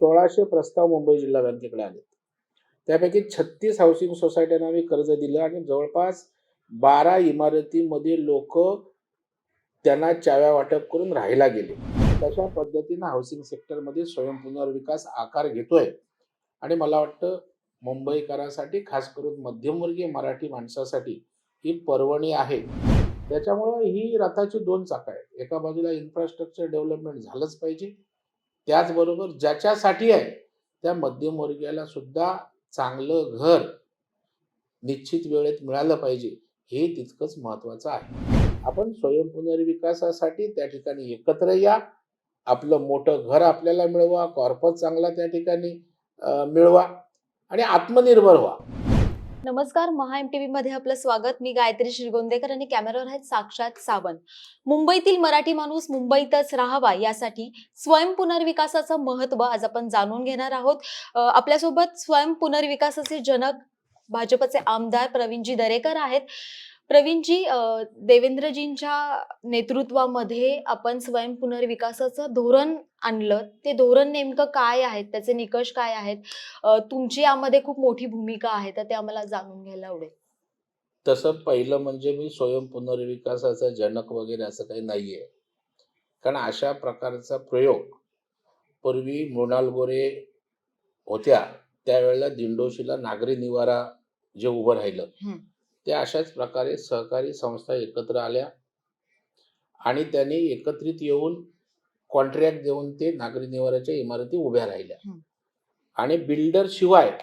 सोळाशे प्रस्ताव मुंबई जिल्हा बँकेकडे आले त्यापैकी छत्तीस हाऊसिंग सोसायट्यांना आम्ही कर्ज दिलं आणि जवळपास बारा इमारतीमध्ये लोक त्यांना चाव्या वाटप करून राहायला गेले. तशा पद्धतीनं हाऊसिंग सेक्टरमध्ये स्वयंपुनर्विकास आकार घेतोय. आणि मला वाटतं मुंबईकरांसाठी खास करून मध्यमवर्गीय मराठी माणसासाठी ही पर्वणी आहे. त्याच्यामुळं ही रथाची दोन चाक आहेत. एका बाजूला इन्फ्रास्ट्रक्चर डेव्हलपमेंट झालंच पाहिजे. त्याचबरोबर ज्याच्यासाठी आहे त्या मध्यमवर्गीयाला सुद्धा चांगलं घर निश्चित वेळेत मिळालं पाहिजे हे तितकंच महत्वाचं आहे. आपण स्वयंपुनर्विकासासाठी त्या ठिकाणी एकत्र या. आपलं मोठं घर आपल्याला मिळवा कॉर्पस चांगला त्या ठिकाणी मिळवा आणि आत्मनिर्भर व्हा. नमस्कार महा एम टीव्ही मध्ये आपलं स्वागत. मी गायत्री श्रीगोंदेकर आणि कॅमेरावर आहेत साक्षात सावंत. मुंबईतील मराठी माणूस मुंबईतच राहावा यासाठी स्वयं पुनर्विकासाचं महत्त्व आज आपण जाणून घेणार आहोत. आपल्यासोबत स्वयं पुनर्विकासाचे जनक भाजपचे आमदार प्रवीणजी दरेकर आहेत. प्रवीणजी देवेंद्रजींच्या नेतृत्वामध्ये आपण स्वयं पुनर्विकासाचं धोरण आणलं. ते धोरण नेमकं काय आहे? त्याचे निकष काय आहेत? तुमची यामध्ये खूप मोठी भूमिका आहे तर ते आम्हाला जाणून घ्यायला आवडेल. तसं पहिलं म्हणजे मी स्वयं पुनर्विकासाचा जनक वगैरे असं काही नाहीये. कारण अशा प्रकारचा प्रयोग पूर्वी मृणाल गोरे होत्या. त्यावेळेला दिंडोशीला नागरी निवारा जे उभं राहिलं. हं. ते अशाच प्रकारे सहकारी संस्था एकत्र आल्या. आणि त्यांनी एकत्रित येऊन कॉन्ट्रॅक्ट देऊन ते नागरी निवाराच्या इमारती उभ्या राहिल्या. आणि बिल्डर शिवाय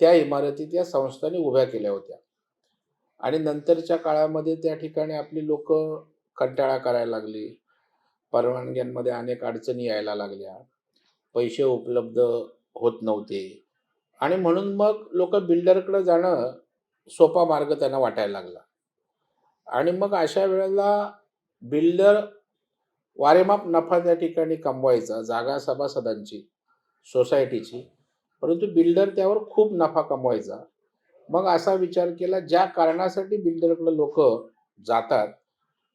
त्या इमारती त्या संस्थांनी उभ्या केल्या होत्या. आणि नंतरच्या काळामध्ये त्या ठिकाणी आपली लोक कंटाळा करायला लागली. परवानग्यांमध्ये अनेक अडचणी यायला लागल्या. पैसे उपलब्ध होत नव्हते. आणि म्हणून मग लोक बिल्डरकडे जाणं सोपा मार्ग त्यांना वाटायला लागला. आणि मग अशा वेळेला बिल्डर वारेमाप नफा त्या ठिकाणी कमवायचा जागा सभासदांची सोसायटीची परंतु बिल्डर त्यावर खूप नफा कमवायचा. मग असा विचार केला ज्या कारणासाठी बिल्डरकडे लोक जातात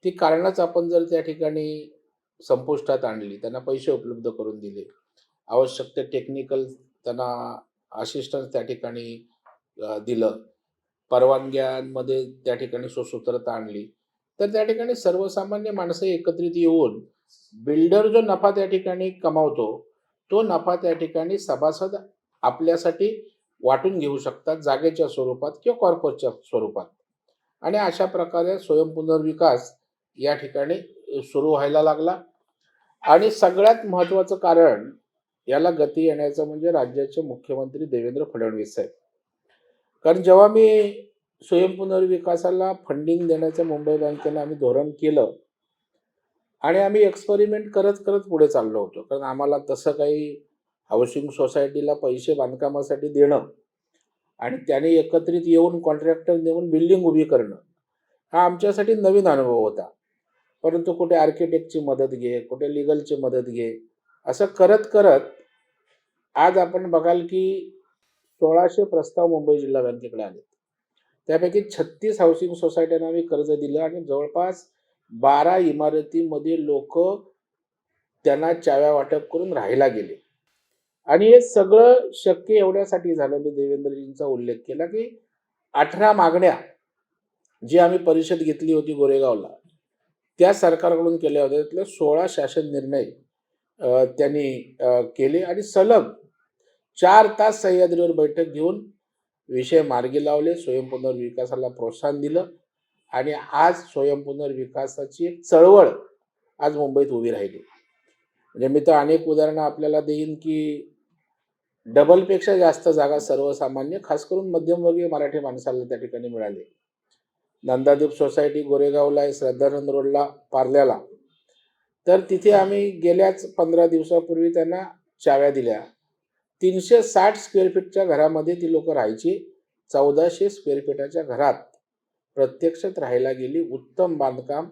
ती कारणच आपण जर त्या ठिकाणी संपुष्टात आणली त्यांना पैसे उपलब्ध करून दिले आवश्यक ते टेक्निकल त्यांना असिस्टन्स त्या ठिकाणी दिलं परवानग्यांमध्ये त्या ठिकाणी सुसूत्रता आणली. तर त्या ठिकाणी सर्वसामान्य माणसं एकत्रित येऊन बिल्डर जो नफा त्या ठिकाणी कमावतो तो नफा त्या ठिकाणी सभासद आपल्यासाठी वाटून घेऊ शकतात जागेच्या स्वरूपात किंवा कॉर्पोरेटच्या स्वरूपात. आणि अशा प्रकारे स्वयंपुनर्विकास या ठिकाणी सुरू व्हायला लागला. आणि सगळ्यात महत्त्वाचं कारण याला गती येण्याचं म्हणजे राज्याचे मुख्यमंत्री देवेंद्र फडणवीस साहेब. कारण जेव्हा मी स्वयंपुनर्विकासाला फंडिंग देण्याचं मुंबई बँकेनं आम्ही धोरण केलं आणि आम्ही एक्सपेरिमेंट करत करत पुढे चाललो होतो. कारण आम्हाला तसं काही हाऊसिंग सोसायटीला पैसे बांधकामासाठी देणं आणि त्याने एकत्रित येऊन कॉन्ट्रॅक्टर देऊन बिल्डिंग उभी करणं हा आमच्यासाठी नवीन अनुभव होता. परंतु कुठे आर्किटेक्टची मदत घे कुठे लिगलची मदत घे असं करत करत आज आपण बघाल की सोळाशे प्रस्ताव मुंबई जिल्हा बँकेकडे आले त्यापैकी छत्तीस हाऊसिंग सोसायट्यांना आम्ही कर्ज दिलं आणि जवळपास बारा इमारतीमध्ये लोक त्यांना चाव्या वाटप करून राहायला गेले. आणि हे सगळं शक्य एवढ्यासाठी झालं. मी देवेंद्रजींचा उल्लेख केला की अठरा मागण्या जी आम्ही परिषद घेतली होती गोरेगावला त्या सरकारकडून केल्या होत्या. त्यातले सोळा शासन निर्णय त्यांनी केले. आणि सलग चार तास सह्याद्रीवर बैठक घेऊन विषय मार्गी लावले स्वयंपुनर्विकासाला प्रोत्साहन दिलं आणि आज स्वयंपुनर्विकासाची एक चळवळ आज मुंबईत उभी राहिली. म्हणजे मी तर अनेक उदाहरणं आपल्याला देईन की डबलपेक्षा जास्त जागा सर्वसामान्य खास करून मध्यमवर्गीय मराठी माणसाला त्या ठिकाणी मिळाली. नंदादीप सोसायटी गोरेगावला आहे श्रद्धानंद रोडला पार्ल्याला. तर तिथे आम्ही गेल्याच पंधरा दिवसापूर्वी त्यांना चाव्या दिल्या. तीनशे साठ स्क्वेअर फीटच्या घरामध्ये ती लोक राहायची. चौदाशे स्क्वेअर फीटाच्या घरात प्रत्यक्षात राहायला गेली. उत्तम बांधकाम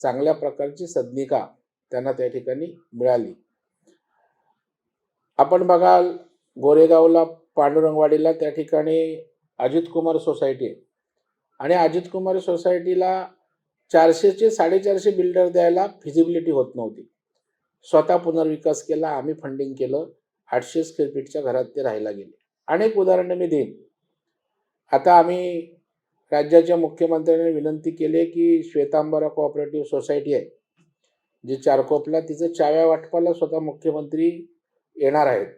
चांगल्या प्रकारची सदनिका त्यांना त्या ठिकाणी मिळाली. आपण बघाल गोरेगावला पांडुरंगवाडीला त्या ठिकाणी अजित कुमार सोसायटी. आहे आणि अजित कुमार सोसायटीला चारशेचे साडेचारशे बिल्डर द्यायला फिजिबिलिटी होत नव्हती. स्वतः पुनर्विकास केला आम्ही फंडिंग केलं. आठशे स्क्वेअर फीटच्या घरात ते राहायला गेले. अनेक उदाहरणं मी देईन. आता आम्ही राज्याच्या मुख्यमंत्र्यांनी विनंती केली आहे की श्वेतांबरा कोऑपरेटिव्ह सोसायटी आहे जी चारकोपला तिचं चाव्या वाटपाला स्वतः मुख्यमंत्री येणार आहेत.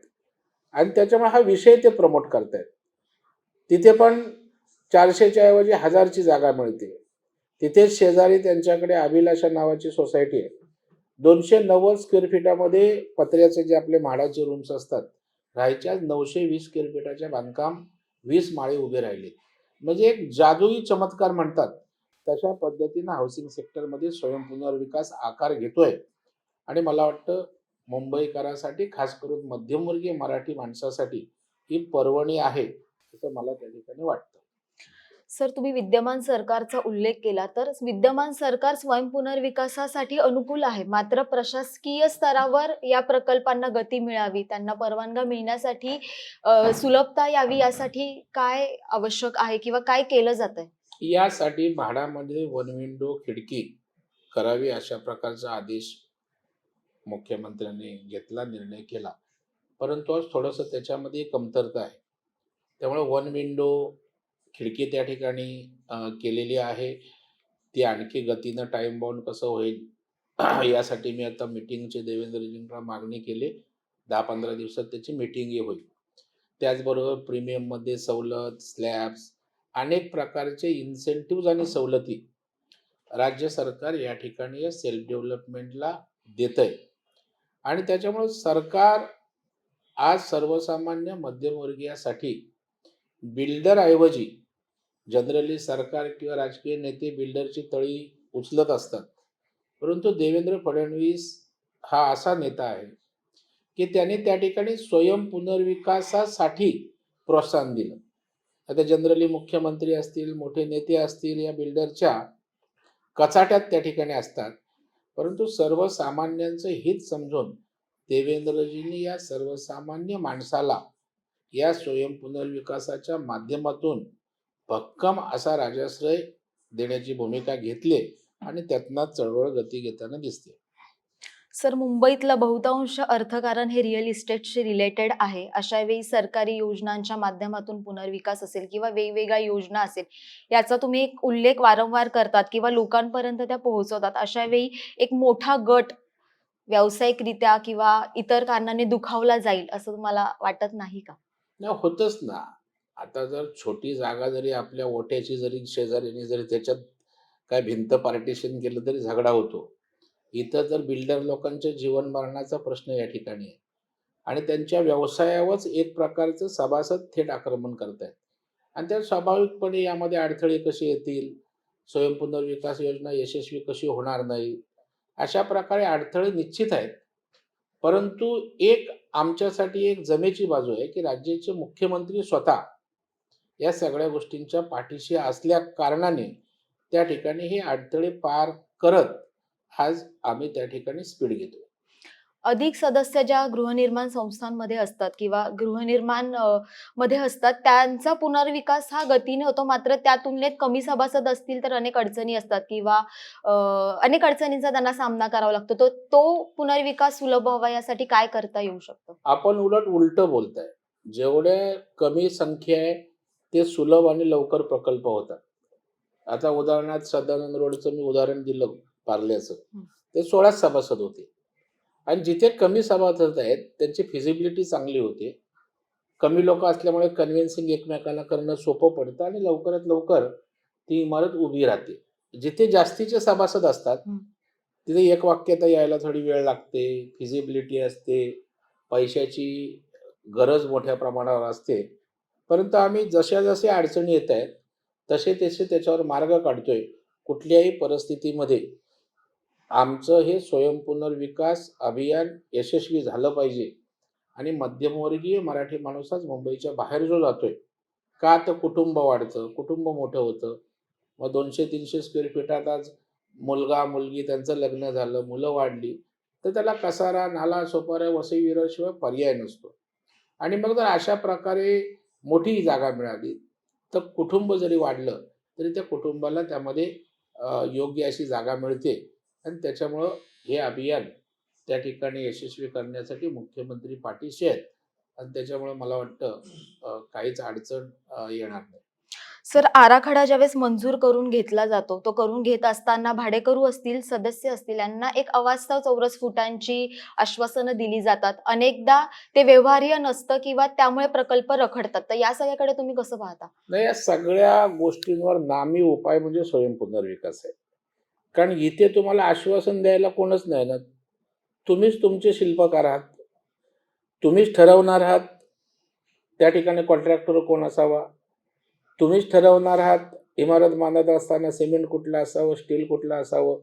आणि त्याच्यामुळे हा विषय ते प्रमोट करतायत. तिथे पण चारशेच्या ऐवजी हजारची जागा मिळते. तिथेच शेजारी त्यांच्याकडे अभिलाषा नावाची सोसायटी आहे. दोनशे नव्वद स्क्वेअर फीटामध्ये पत्र्याचे जे आपले म्हाडाचे रूम्स असतात राहायच्या नऊशे वीस स्क्वेअर फीटाचे बांधकाम वीस माळे उभे राहिले. म्हणजे एक जादुई चमत्कार म्हणतात. तशा पद्धतीनं हाऊसिंग सेक्टरमध्ये स्वयंपुनर्विकास आकार घेतोय. आणि मला वाटतं मुंबईकरांसाठी खास करून मध्यमवर्गीय मराठी माणसासाठी ही पर्वणी आहे असं मला त्या ठिकाणी वाटतं. सर तुम्ही विद्यमान सरकारचा उल्लेख केला तर विद्यमान सरकार स्वयंपुनर्विकासासाठी अनुकूल आहे. मात्र प्रशासकीय स्तरावर या प्रकल्पांना गती मिळावी त्यांना परवानगा मिळण्यासाठी सुलभता यावी यासाठी काय आवश्यक आहे किंवा काय केलं जात आहे यासाठी म्हाडामध्ये वन विंडो खिडकी करावी अशा प्रकारचा आदेश मुख्यमंत्र्यांनी घेतला निर्णय केला. परंतु आज थोडंसं त्याच्यामध्ये कमतरता आहे. त्यामुळे वन विंडो खिडकी त्या ठिकाणी केलेली आहे. ती आणखी गतीनं टाईम बाउंड कसं होईल? यासाठी मी आता मिटिंगचे देवेंद्रजींना मागणी केली. दहा पंधरा दिवसात त्याची मिटिंगही होईल. त्याचबरोबर प्रीमियममध्ये सवलत स्लॅब्स अनेक प्रकारचे इन्सेंटिव्ज आणि सवलती राज्य सरकार या ठिकाणी या सेल्फ डेव्हलपमेंटला देत आहे आणि त्याच्यामुळे सरकार आज सर्वसामान्य मध्यमवर्गीयासाठी बिल्डरऐवजी जनरली सरकार किंवा राजकीय नेते बिल्डरची तळी उचलत असतात. परंतु देवेंद्र फडणवीस हा असा नेता आहे की त्याने त्या ठिकाणी स्वयं पुनर्विकासासाठी प्रोत्साहन दिलं. आता जनरली मुख्यमंत्री असतील मोठे नेते असतील या बिल्डरच्या कचाट्यात त्या ठिकाणी असतात. परंतु सर्वसामान्यांचं हित समजून देवेंद्रजींनी या सर्वसामान्य माणसाला या स्वयं पुनर्विकासाच्या माध्यमातून भक्कम असा राजाश्रय देण्याची भूमिका घेतली आणि त्यातनं चळवळ गती घेताना दिसते. सर मुंबईतलं बहुतांश अर्थकारण हे रिअल इस्टेटशी रिलेटेड आहे. अशा वेळी सरकारी योजनांच्या माध्यमातून पुनर्विकास असेल किंवा वेगवेगळ्या योजना असेल याचा तुम्ही एक उल्लेख वारंवार करतात किंवा लोकांपर्यंत त्या पोहोचवतात अशा वेळी एक मोठा गट व्यावसायिकरित्या किंवा इतर कारणाने दुखावला जाईल असं तुम्हाला वाटत नाही का? होतच ना. आता जर छोटी जागा जरी आपल्या ओट्याची जरी शेजारीने जरी त्याच्यात काय भिंत पार्टिशन केलं तरी झगडा होतो. इथं तर बिल्डर लोकांच्या जीवन मरणाचा प्रश्न या ठिकाणी आहे. आणि त्यांच्या व्यवसायावरच एक प्रकारचं सभासद थेट आक्रमण करत आहेत आणि त्या स्वाभाविकपणे यामध्ये अडथळे कसे येतील? स्वयंपुनर्विकास योजना यशस्वी कशी होणार नाही? अशा प्रकारे अडथळे निश्चित आहेत. परंतु एक आमच्यासाठी एक जमेची बाजू आहे की राज्याचे मुख्यमंत्री स्वतः या सगळ्या गोष्टींच्या पाठीशी असल्या कारणाने त्या ठिकाणी हे अडथळे पार करत आज आम्ही त्या ठिकाणी स्पीड घेतो अधिक सदस्य ज्या गृहनिर्माण संस्थांमध्ये असतात किंवा गृहनिर्माणमध्ये असतात त्यांचा पुनर्विकास हा गतीने होतो. मात्र त्या तुलनेत कमी सभासद असतील तर अनेक अडचणी असतात किंवा अनेक अडचणींचा त्यांना सामना करावा लागतो. तो तो पुनर्विकास सुलभ व्हावा यासाठी काय करता येऊ शकतं? आपण उलट उलट बोलताय. जेवढे कमी संख्या आहे ते सुलभ आणि लवकर प्रकल्प होतात. आता उदाहरणार्थ सदानंद रोडचं मी उदाहरण दिलं पार्ल्याचं. ते सोळा सभासद होते. आणि जिथे कमी सभासद आहेत त्यांची फिजिबिलिटी चांगली होते. कमी लोक असल्यामुळे कन्व्हिन्सिंग एकमेकांना करणं सोपं पडतं आणि लवकरात लवकर ती इमारत उभी राहते. जिथे जास्तीचे सभासद असतात. तिथे एक वाक्यता यायला थोडी वेळ लागते फिजिबिलिटी असते पैशाची गरज मोठ्या प्रमाणावर असते. परंतु आम्ही जशा जशा अडचणी येत आहेत तसे तसे त्याच्यावर मार्ग काढतोय कुठल्याही परिस्थितीमध्ये. आमचं हे स्वयंपुनर्विकास अभियान यशस्वी झालं पाहिजे आणि मध्यमवर्गीय मराठी माणूसच मुंबईच्या बाहेर जो जातोय. का तर कुटुंब वाढतं कुटुंब मोठं होतं. मग दोनशे तीनशे स्क्वेअर फीटात आज मुलगा मुलगी त्यांचं लग्न झालं मुलं वाढली तर त्याला कसारा नाला सोपारा वसई विराशिवाय पर्याय नसतो. आणि मग जर अशा प्रकारे मोठी जागा मिळाली तर कुटुंब जरी वाढलं तरी त्या कुटुंबाला त्यामध्ये योग्य अशी जागा मिळते. आणि त्याच्यामुळं हे अभियान त्या ठिकाणी यशस्वी करण्यासाठी मुख्यमंत्री पाठीशी आहेत. आणि त्याच्यामुळं मला वाटतं काहीच अडचण येणार नाही. सर आराखडा ज्यावेळेस मंजूर करून घेतला जातो तो करून घेत असताना भाडेकरू असतील सदस्य असतील यांना एक अवास्तव चौरस फुटांची आश्वासनं दिली जातात. अनेकदा ते व्यवहार्य नसतं किंवा त्यामुळे प्रकल्प रखडतात. तर या सगळ्याकडे तुम्ही कसं पाहता? नाही या सगळ्या गोष्टींवर नामी उपाय म्हणजे स्वयंपुनर्विकास आहे. कारण इथे तुम्हाला आश्वासन द्यायला कोणच नाही ना. तुम्हीच तुमचे शिल्पकार आहात. तुम्हीच ठरवणार आहात. त्या ठिकाणी कॉन्ट्रॅक्टर कोण असावा? तुम्हीच ठरवणार आहात इमारत बांधत असताना सिमेंट कुठलं असावं स्टील कुठलं असावं?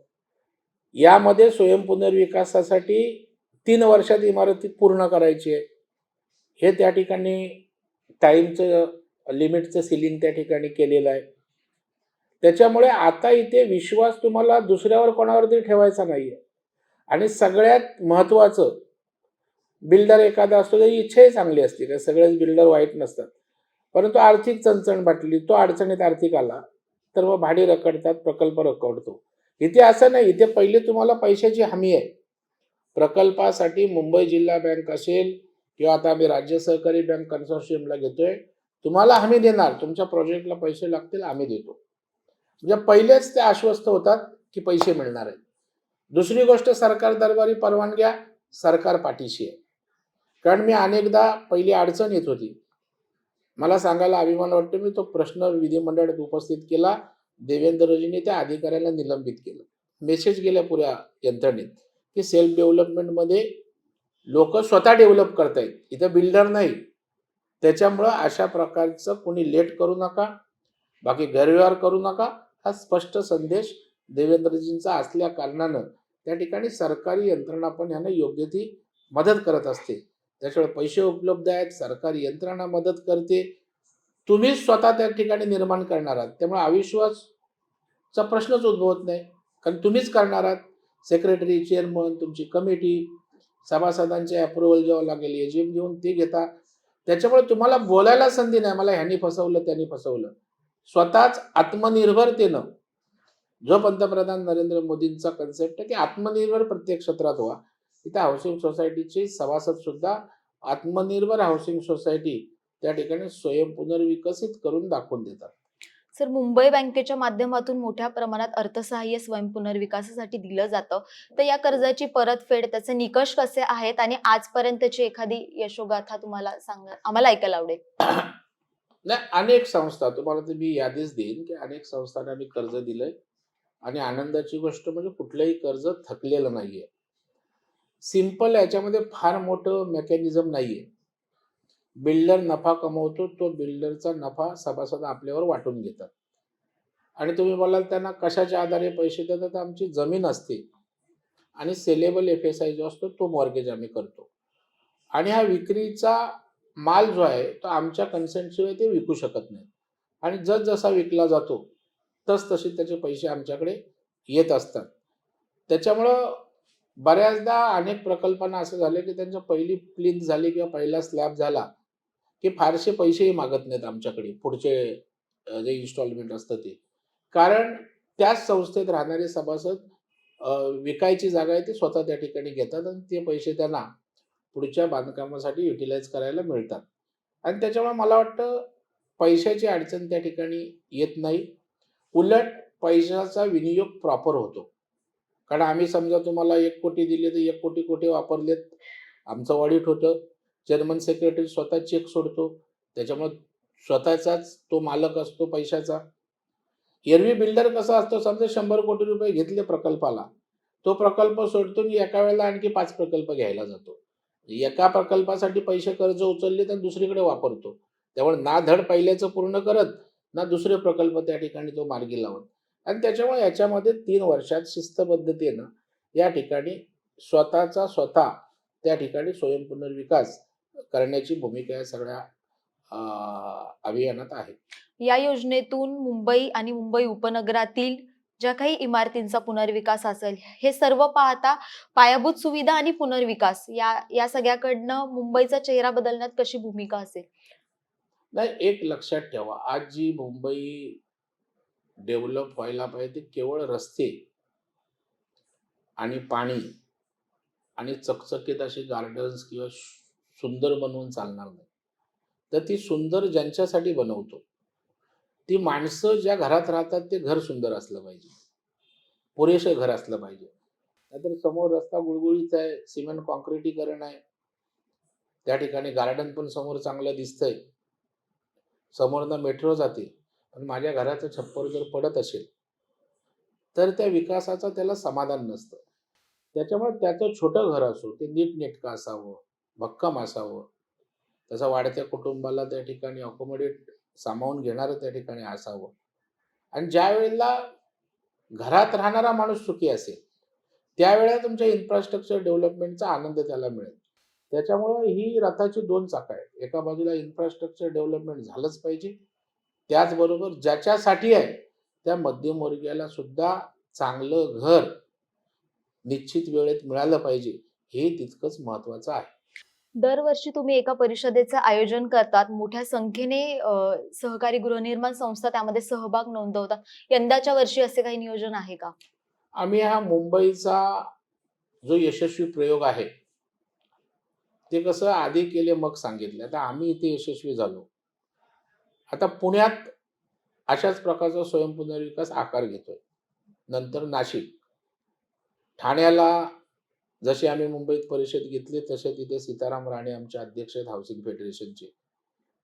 यामध्ये स्वयंपुनर्विकासासाठी तीन वर्षात इमारती पूर्ण करायची आहे. हे त्या ठिकाणी टाईमचं लिमिटचं सिलिंग त्या ठिकाणी केलेलं आहे. त्याच्यामुळे आता इथे विश्वास तुम्हाला दुसऱ्यावर कोणावरती ठेवायचा नाही आहे आणि सगळ्यात महत्त्वाचं बिल्डर एखादा असतो त्याची इच्छाही चांगली असते का सगळेच बिल्डर वाईट नसतात. परंतु आर्थिक चणचण बाटली तो अडचणीत आर्थिक आला तर मग भाडी रखडतात प्रकल्प रखडतो. इथे असं नाही इथे पहिले तुम्हाला पैशाची हमी आहे. प्रकल्पासाठी मुंबई जिल्हा बँक असेल किंवा आता आम्ही राज्य सहकारी बँक कन्सोर्शियमला घेतोय तुम्हाला हमी देणार तुमच्या प्रोजेक्टला पैसे लागतील आम्ही देतो. म्हणजे पहिलेच ते आश्वस्त होतात की पैसे मिळणार आहेत. दुसरी गोष्ट सरकार दरबारी परवानग्या सरकार पाठीशी आहे. कारण मी अनेकदा पहिली अडचण येत होती मला सांगायला अभिमान वाटतो मी तो प्रश्न विधिमंडळात उपस्थित केला. देवेंद्रजींनी त्या अधिकाऱ्याला निलंबित केलं. मेसेज गेल्या पुऱ्या यंत्रणेत की सेल्फ डेव्हलपमेंटमध्ये लोक स्वतः डेव्हलप करतायत. इथं बिल्डर नाही. त्याच्यामुळं अशा प्रकारचं कोणी लेट करू नका. बाकी गैरव्यवहार करू नका. हा स्पष्ट संदेश देवेंद्रजींचा असल्या कारणानं त्या ठिकाणी सरकारी यंत्रणा पण यांना योग्य ती मदत करत असते. त्याच्यामुळे पैसे उपलब्ध आहेत सरकारी यंत्रणा मदत करते. तुम्हीच स्वतः त्या ठिकाणी निर्माण करणार आहात. त्यामुळे अविश्वासचा प्रश्नच उद्भवत नाही. कारण तुम्हीच करणार आहात. सेक्रेटरी चेअरमन तुमची कमिटी सभासदांचे अप्रुव्हल जेव्हा लागेल एजीएम घेऊन ते घेता. त्याच्यामुळे तुम्हाला बोलायला संधी नाही. मला ह्यांनी फसवलं त्यांनी फसवलं. स्वतःच आत्मनिर्भरतेनं. जो पंतप्रधान नरेंद्र मोदींचा कन्सेप्ट आहे की आत्मनिर्भर प्रत्येक क्षेत्रात व्हा. तिथे हाऊसिंग सोसायटीचे सभासद सुद्धा आत्मनिर्भर हाऊसिंग सोसायटी त्या ठिकाणी स्वयं पुनर्विकसित करून दाखवून देतात. सर मुंबई बँकेच्या माध्यमातून मोठ्या प्रमाणात अर्थसहाय्य स्वयं पुनर्विकासासाठी दिलं जातं. तर या कर्जाची परतफेड त्याचे निकष कसे आहेत आणि आजपर्यंतची एखादी यशोगाथा तुम्हाला सांगा आम्हाला ऐकायला आवडेल. नाही अनेक संस्था तुम्हाला तर मी यादीच देईन की अनेक संस्थांना आम्ही कर्ज दिलंय. आणि आनंदाची गोष्ट म्हणजे कुठलंही कर्ज थकलेलं नाहीये. सिंपल याच्यामध्ये फार मोठं मेकॅनिझम नाहीये. बिल्डर नफा कमवतो तो बिल्डरचा नफा सभासद आपल्यावर वाटून घेतात. आणि तुम्ही बोलाल त्यांना कशाच्या आधारे पैसे देतात? तर आमची जमीन असते. आणि सेलेबल एफ एस आय जो असतो तो मॉर्गेज आम्ही करतो. आणि हा विक्रीचा माल जो आहे तो आमच्या कन्सेंटशिवाय ते विकू शकत नाही आणि जस जसा विकला जातो तस तसे त्याचे पैसे आमच्याकडे येत असतात. त्याच्यामुळं बऱ्याचदा अनेक प्रकल्पांना असं झालं की त्यांचं पहिली प्लिंथ झाली किंवा पहिला स्लॅब झाला की फारसे पैसेही मागत नाहीत आमच्याकडे पुढचे जे इन्स्टॉलमेंट असतं ते. कारण त्याच संस्थेत राहणारे सभासद विकायची जागा आहे ती स्वतः त्या ठिकाणी घेतात आणि ते पैसे त्यांना पुढच्या बांधकामासाठी युटिलाइज करायला मिळतात. आणि त्याच्यामुळे मला वाटतं पैशाची अडचण त्या ठिकाणी येत नाही. उलट पैशाचा विनियोग प्रॉपर होतो. कारण आम्ही समजा तुम्हाला एक कोटी दिले तर एक कोटी कोटी वापरलेत? आमचं ऑडिट होतं. चेअरमन सेक्रेटरी स्वतः चेक सोडतो. त्याच्यामुळे स्वतःचाच तो मालक असतो पैशाचा. एरवी बिल्डर कसा असतो? समजा शंभर कोटी रुपये घेतले प्रकल्पाला. तो प्रकल्प सोडतो आणि एका वेळेला आणखी पाच प्रकल्प घ्यायला जातो. एका प्रकल्पासाठी पैसे कर्ज उचलले तर दुसरीकडे वापरतो. त्यामुळे ना धड पहिल्याचं पूर्ण करत ना दुसरे प्रकल्प त्या ठिकाणी तो मार्गी लावत. आणि त्याच्यामुळे याच्यामध्ये तीन वर्षात शिस्तबद्धतेनं या ठिकाणी स्वतःचा स्वतः त्या ठिकाणी स्वयंपुनर्विकास करण्याची भूमिका या सगळ्या अभियानात आहे. या योजनेतून मुंबई आणि मुंबई उपनगरातील ज्या काही इमारतींचा पुनर्विकास असेल हे सर्व पाहता पायाभूत सुविधा आणि पुनर्विकास या या सगळ्याकडनं मुंबईचा चेहरा बदलण्यात कशी भूमिका असेल? नाही एक लक्षात ठेवा. आज जी मुंबई डेव्हलप व्हायला पाहिजे ते केवळ रस्ते आणि पाणी आणि चकचकीत असे गार्डन्स किंवा सुंदर बनवून चालणार नाही. तर ती सुंदर ज्यांच्यासाठी बनवतो ती माणसं ज्या घरात राहतात ते घर सुंदर असलं पाहिजे. पुरेसं घर असलं पाहिजे. नाहीतर समोर रस्ता गुळगुळीत आहे सिमेंट कॉन्क्रिटीकरण आहे. त्या ठिकाणी गार्डन पण समोर चांगलं दिसतंय. समोरनं मेट्रो जाते. पण माझ्या घराचं छप्पर जर पडत असेल तर त्या विकासाचं त्याला समाधान नसतं. त्याच्यामुळे त्याचं छोटं घर असो ते नीटनेटकं असावं भक्कम असावं. तसं वाढत्या कुटुंबाला त्या ठिकाणी अकोमोडेट सामावून घेणारं त्या ठिकाणी असावं. आणि ज्या वेळेला घरात राहणारा माणूस सुखी असेल त्यावेळेला तुमच्या इन्फ्रास्ट्रक्चर डेव्हलपमेंटचा आनंद त्याला मिळेल. त्याच्यामुळं ही रथाची दोन चाकं आहेत. एका बाजूला इन्फ्रास्ट्रक्चर डेव्हलपमेंट झालंच पाहिजे त्याचबरोबर ज्याच्यासाठी आहे त्या मध्यमवर्गीयाला सुद्धा चांगलं घर निश्चित वेळेत मिळालं पाहिजे हे तितकंच महत्वाचं आहे. दरवर्षी तुम्ही एका परिषदेचं आयोजन करतात मोठ्या संख्येने सहकारी गृहनिर्माण संस्था त्यामध्ये सहभाग नोंदवतात. यंदाच्या वर्षी असे काही नियोजन आहे का? आम्ही हा मुंबईचा जो यशस्वी प्रयोग आहे ते कसं आधी केले मग सांगितले. आता आम्ही इथे यशस्वी झालो. आता पुण्यात अशाच प्रकारचा स्वयंपुनर्विकास आकार घेतोय. नंतर नाशिक. ठाण्याला जशी आम्ही मुंबईत परिषद घेतली तसे तिथे सीताराम राणे आमच्या अध्यक्ष आहेत हाऊसिंग फेडरेशनचे.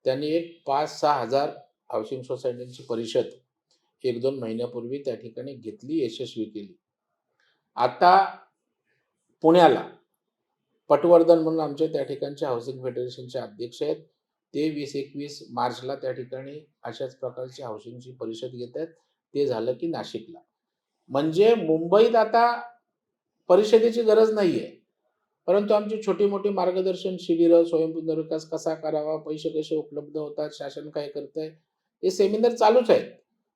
त्यांनी एक पाच सहा हजार हाऊसिंग सोसायटींची परिषद एक दोन महिन्यापूर्वी त्या ठिकाणी घेतली यशस्वी केली. आता पुण्याला पटवर्धन म्हणून आमचे त्या ठिकाणचे हाऊसिंग फेडरेशनचे अध्यक्ष आहेत. ते वीस एकवीस मार्चला त्या ठिकाणी अशाच प्रकारची हाऊसिंगची परिषद घेत आहेत. ते झालं की नाशिकला. म्हणजे मुंबईत आता परिषदेची गरज नाही आहे परंतु आमची छोटी मोठी मार्गदर्शन शिबिरं स्वयंपुनर्विकास कसा करावा पैसे कसे उपलब्ध होतात शासन काय करतंय हे सेमिनार चालूच आहेत.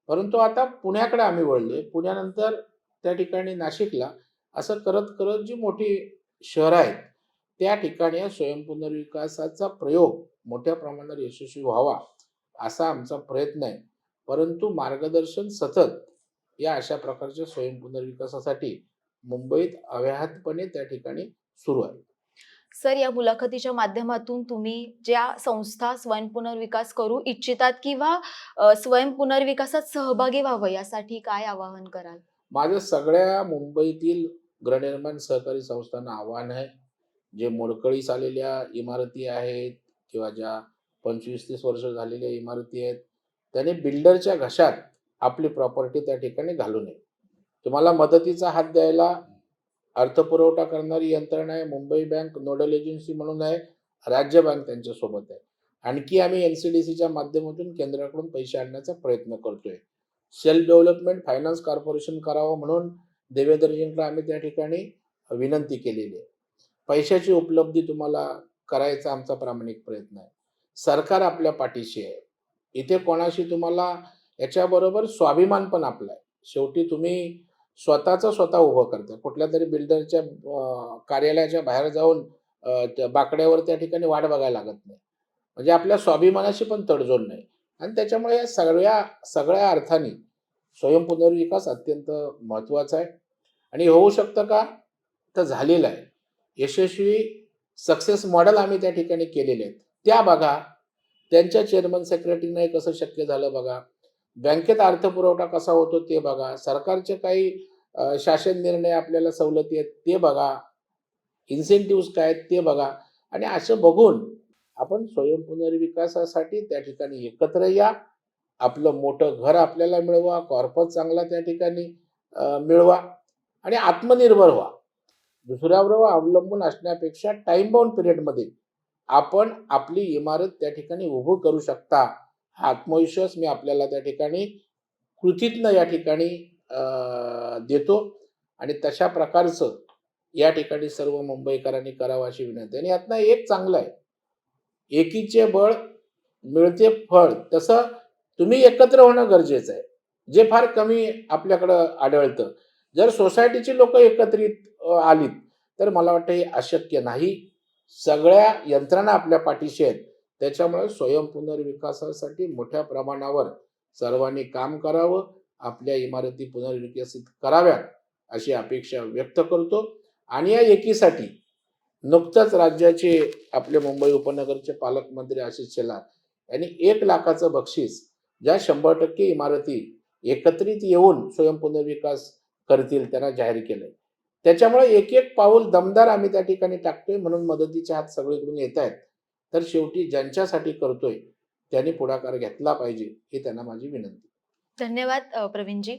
परंतु आता पुण्याकडे आम्ही वळले पुण्यानंतर त्या ठिकाणी नाशिकला असं करत करत जी मोठी शहरं आहेत त्या ठिकाणी या स्वयंपुनर्विकासाचा प्रयोग मोठ्या प्रमाणात यशस्वी व्हावा असा आमचा प्रयत्न आहे. परंतु मार्गदर्शन सतत या अशा प्रकारच्या स्वयंपुनर्विकासासाठी मुंबईत अव्याहतपणे त्या ठिकाणी सुरू आहे. सर या मुलाखतीच्या माध्यमातून तुम्ही ज्या संस्था स्वयंपुनर्विकास करू इच्छितात किंवा स्वयंपुनर्विकासात सहभागी व्हावं यासाठी काय आवाहन कराल? माझं सगळ्या मुंबईतील गृहनिर्माण सहकारी संस्थांना आव्हान आहे. जे मोडकळीस आलेल्या इमारती आहेत किंवा ज्या पंचवीस तीस वर्ष झालेल्या इमारती आहेत त्याने बिल्डरच्या घशात आपली प्रॉपर्टी त्या ठिकाणी घालू नये. तुम्हाला मदतीचा हात द्यायला अर्थपुरवठा करणारी यंत्रणा आहे मुंबई बँक नोडल एजन्सी म्हणून आहे राज्य बँक त्यांच्यासोबत आहे. आणखी आम्ही एन सी डी सीच्या माध्यमातून केंद्राकडून पैसे आणण्याचा प्रयत्न करतोय. सेल्फ डेव्हलपमेंट फायनान्स कॉर्पोरेशन करावं म्हणून देवेंद्रजींकडे आम्ही त्या ठिकाणी विनंती केलेली आहे. पैशाची उपलब्धी तुम्हाला करायचा आमचा प्रामाणिक प्रयत्न आहे. सरकार आपल्या पाठीशी आहे. इथे कोणाशी तुम्हाला याच्याबरोबर स्वाभिमान पण आपला आहे. शेवटी तुम्ही स्वतःचं स्वतः उभं करता. कुठल्या तरी बिल्डरच्या कार्यालयाच्या बाहेर जाऊन त्या बाकड्यावर त्या ठिकाणी वाट बघायला लागत नाही. म्हणजे आपल्या स्वाभिमानाशी पण तडजोड नाही. आणि त्याच्यामुळे या सगळ्या सगळ्या अर्थाने स्वयंपुनर्विकास अत्यंत महत्त्वाचा आहे. आणि होऊ शकतं का? तर झालेलं आहे. यशस्वी सक्सेस मॉडेल आम्ही त्या ठिकाणी केलेले आहेत. त्या बघा त्यांच्या चेअरमन सेक्रेटरीनं हे कसं शक्य झालं बघा. बँकेत अर्थपुरवठा कसा होतो ते बघा. सरकारचे काही शासन निर्णय आपल्याला सवलती आहेत ते बघा. इन्सेंटिव्ह काय आहेत ते बघा. आणि असं बघून आपण स्वयंपुनर्विकासासाठी त्या ठिकाणी एकत्र या. आपलं मोठं घर आपल्याला मिळवा कॉर्पस चांगला त्या ठिकाणी मिळवा. आणि आत्मनिर्भर व्हा. दुसऱ्यावर अवलंबून असण्यापेक्षा टाइम बाउंड पिरियडमध्ये आपण आपली इमारत त्या ठिकाणी उभं करू शकता. हा आत्मविश्वास मी आपल्याला त्या ठिकाणी कृतीतनं या ठिकाणी देतो. आणि तशा प्रकारचं या ठिकाणी सर्व मुंबईकरांनी करावं अशी विनंती आणि यातनं एक चांगलं आहे. एकीचे बळ मिळते फळ. तसं तुम्ही एकत्र होणं गरजेचं आहे. जे फार कमी आपल्याकडं आढळतं. जर सोसायटीची लोक एकत्रित आलीत. तर मला वाटतं हे अशक्य नाही. सगळ्या यंत्रणा आपल्या पाठीशी आहेत. त्याच्यामुळे स्वयंपुनर्विकासासाठी मोठ्या प्रमाणावर सर्वांनी काम करावं. आपल्या इमारती पुनर्विकसित कराव्यात अशी अपेक्षा व्यक्त करतो. आणि या एकीसाठी नुकतंच राज्याचे आपले मुंबई उपनगरचे पालकमंत्री आशिष शेलार यांनी एक लाखाचं बक्षीस ज्या शंभर टक्के इमारती एकत्रित येऊन स्वयंपुनर्विकास करतील त्यांना जाहीर केलंय. त्याच्यामुळे एक एक पाऊल दमदार आम्ही त्या ठिकाणी टाकतोय म्हणून मदतीचे हात सगळीकडून येत आहेत तर शेवटी ज्यांच्यासाठी करतोय त्यांनी पुढाकार घेतला पाहिजे ही त्यांना माझी विनंती. धन्यवाद प्रवीणजी.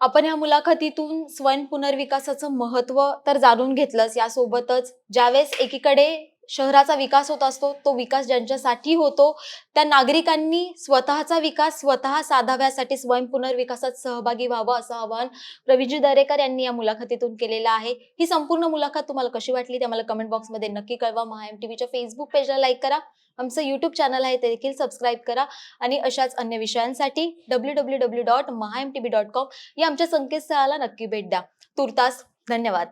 आपण या मुलाखतीतून स्वयं पुनर्विकासाचं महत्त्व तर जाणून घेतलंच. यासोबतच ज्यावेळेस एकीकडे शहराचा विकास होत असतो तो विकास ज्यांच्यासाठी होतो त्या नागरिकांनी स्वतःचा विकास स्वतः साधाव्यासाठी स्वयं पुनर्विकासात सहभागी व्हावं असं आवाहन प्रवीणजी दरेकर यांनी या मुलाखतीतून केलेलं आहे. ही संपूर्ण मुलाखत तुम्हाला कशी वाटली ते आम्हाला कमेंट बॉक्समध्ये नक्की कळवा. महा एम टीव्हीच्या फेसबुक पेजला लाईक करा. आमचं युट्यूब चॅनल आहे ते देखील सबस्क्राईब करा. आणि अशाच अन्य विषयांसाठी W W W dot Maha M T V dot com या आमच्या संकेतस्थळाला नक्की भेट द्या. तुर्तास धन्यवाद.